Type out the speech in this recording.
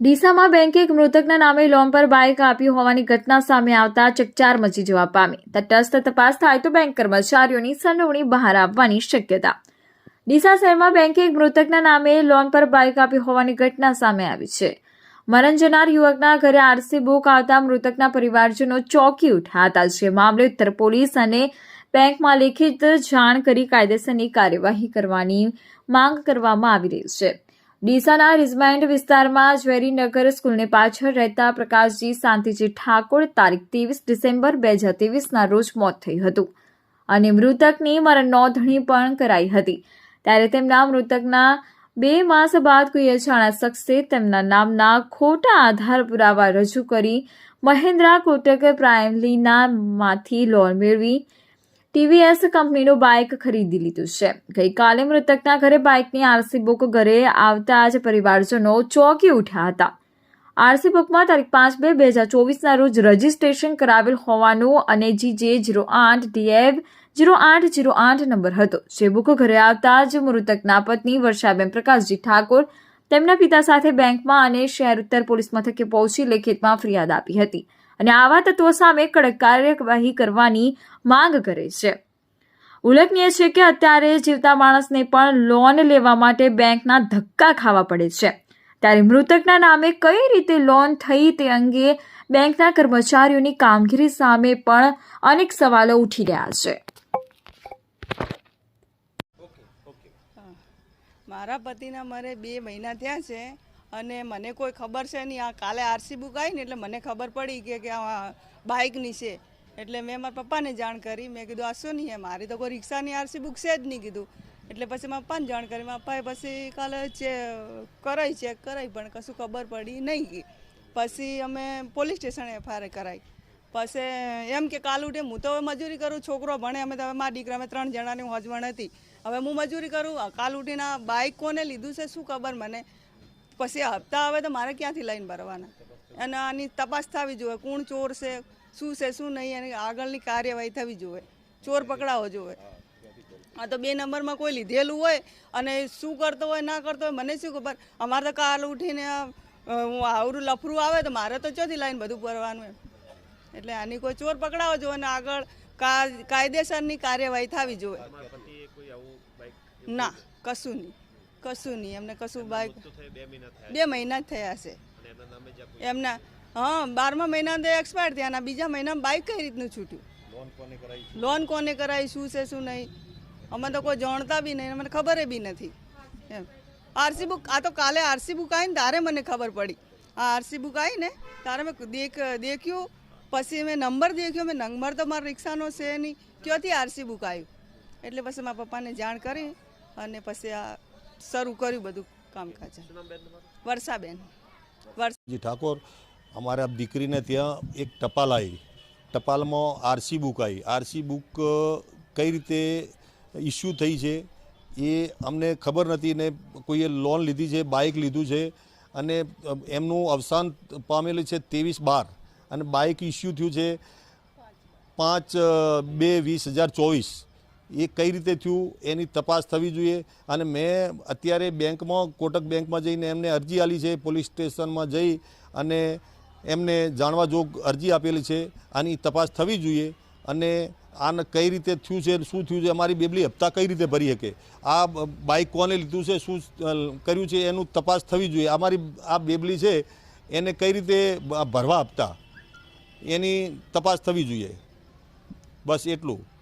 ડીસામાં બેંકે એક મૃતકના નામે લોન પર બાઇક આપી હોવાની ઘટના સામે આવતા ચકચાર મચી જવા પામી. તટસ્થ તપાસ થાય તો બેંક કર્મચારીઓની સંડોવણી બહાર આવવાની શક્યતા. ડીસા શહેરમાં બેંકે એક મૃતકના નામે લોન પર બાઇક આપી હોવાની ઘટના સામે આવી છે. મરણ જનાર યુવકના ઘરે આરસી બુક આવતા મૃતકના પરિવારજનો ચોકી ઉઠ્યા હતા, જે મામલે ઉત્તર પોલીસ અને બેંકમાં લેખિત જાણ કરી કાયદેસરની કાર્યવાહી કરવાની માંગ કરવામાં આવી રહી છે. ડીસાના રિઝમાઇન્ડ વિસ્તારમાં જ્વેરીનગર સ્કૂલને પાછળ રહેતા પ્રકાશજી શાંતિજી ઠાકોર તારીખ ત્રેવીસ ડિસેમ્બર બે હજાર ત્રેવીસના રોજ મોત થયું હતું. અને મૃતકની મરણ નોંધણી પણ કરાઈ હતી. ત્યારે તેમના મૃતકના બે માસ બાદ કોઈ અજાણ્યા શખ્સે તેમના નામના ખોટા આધાર પુરાવા રજૂ કરી મહેન્દ્રા કોટક પ્રાઇમલીના માંથી લોન મેળવી ટીવીએસ કંપનીનું બાઇક ખરીદી લીધું છે. ગઈકાલે મૃતકના ઘરે બાઇકની આરસી બુક ઘરે આવતા જ પરિવારજનો ચોંકી ઉઠ્યા હતા. આરસી બુકમાં તારીખ પાંચ બે બે હજાર ચોવીસના રોજ રજીસ્ટ્રેશન કરાવેલ હોવાનું અને જીજે જીરો આઠ ડીએફ જીરો આઠ જીરો આઠ નંબર હતો. જે બુક ઘરે આવતા જ મૃતકના પત્ની વર્ષાબેન પ્રકાશજી ઠાકોર તેમના પિતા સાથે બેંકમાં અને શહેર ઉત્તર પોલીસ મથકે પહોંચી લેખિતમાં ફરિયાદ આપી હતી. અને આવા તત્વો સામે કડક કાર્યવાહી કરવાની માંગ કરે છે. ઉલ્લેખનીય છે કે અત્યારે જીવતા માણસને પણ લોન લેવા માટે બેંકના ધક્કા ખાવા પડે છે. ત્યારે મૃતકના નામે કઈ રીતે લોન થઈ તે અંગે બેંકના કર્મચારીઓની કામગીરી સામે પણ અનેક સવાલો ઉઠી રહ્યા છે. મારા પતિના મારે બે મહિના થયા છે. અને મને કોઈ ખબર છે નહીં. આ કાલે આરસી બુક આવી ને એટલે મને ખબર પડી કે કે આ બાઇકની છે. એટલે મેં મારા પપ્પાને જાણ કરી. મેં કીધું, આ શું નહીં? મારી તો કોઈ રિક્ષાની આરસી બુક છે જ નહીં, કીધું. એટલે પછી મારા પપ્પાને જાણ કરી. મારા પપ્પાએ પછી કાલે ચે કરાઈ, ચેક કરાઈ, પણ કશું ખબર પડી નહીં. પછી અમે પોલીસ સ્ટેશન એફઆઈઆર કરાઈ. પછી એમ કે, કાલ ઉઠે, હું તો હવે મજૂરી કરું, છોકરો ભણે, અમે તો હવે મારા દીકરા, અમે ત્રણ જણાની હોજવણ હતી. હવે હું મજૂરી કરું કાલ ઉઠીને બાઇક કોને લીધું છે, શું ખબર મને? પછી હપ્તા આવે તો મારે ક્યાંથી લઈને ભરવાના? અને આની તપાસ થવી જોઈએ કોણ ચોર છે શું છે શું નહીં એની આગળની કાર્યવાહી થવી જોઈએ ચોર પકડાવો જોઈએ. આ તો બે નંબરમાં કોઈ લીધેલું હોય અને શું કરતો હોય ના કરતો હોય મને શું ખબર? અમારે તો કાલ ઉઠીને હું આવરું લફરું આવે તો મારે તો ચોથી લાઈન બધું ભરવાનું એમ? એટલે આની કોઈ ચોર પકડાવો જોઈએ અને આગળ કાયદેસરની કાર્યવાહી થવી જોઈએ. ના કશું નહીં. કશું નહીં એમને કશું બાઈક બે મહિના જ થયા છે એમના હા બારમા મહિના તો એક્સપાયર થયા અને બીજા મહિનામાં બાઈક કઈ રીતનું છૂટ્યું? લોન કોને કરાવી? શું છે શું નહીં? અમે તો કોઈ જાણતા બી નહીં મને ખબર બી નથી. એમ. આરસી બુક આ તો કાલે આરસી બુક આવી ને તારે મને ખબર પડી. આ આરસી બુક આવી ને તારે મેં દેખ દેખ્યું પછી મેં નંબર દેખ્યો મેં નંબર તો મારા રિક્ષાનો છે નહીં. ક્યાંથી આરસી બુક આવ્યું એટલે પછી મારા પપ્પાને જાણ કરી અને પછી આ શરૂ કર્યું બધું કામકાજ. વર્ષાબેન. વર્ષ જી ઠાકોર અમારા દીકરીને ત્યાં એક ટપાલ આવી. ટપાલમાં આરસી બુક આવી. આરસી બુક કઈ રીતે ઇસ્યુ થઈ છે એ અમને ખબર નથી ને કોઈએ લોન લીધી છે બાઇક લીધું છે અને એમનું અવસાન પામેલું છે ત્રેવીસ બાર અને બાઇક ઇસ્યુ થયું છે પાંચ બે વીસ હજાર ચોવીસ. એ કઈ રીતે થયું, એની તપાસ થવી જોઈએ. અને મેં અત્યારે બેંકમાં, કોટક બેંકમાં જઈને એમને અરજી આપી છે, પોલીસ સ્ટેશનમાં જઈ અને એમને જાણવા જોગ અરજી આપેલી છે. આની તપાસ થવી જોઈએ અને આને કઈ રીતે થયું છે, શું થયું છે, અમારી બેબલી હપ્તા કઈ રીતે ભરી શકે? આ બાઇક કોને લીધું છે, શું કર્યું છે, એનું તપાસ થવી જોઈએ. અમારી આ બેબલી છે, એને કઈ રીતે ભરવા હપ્તા? એની તપાસ થવી જોઈએ. બસ એટલું.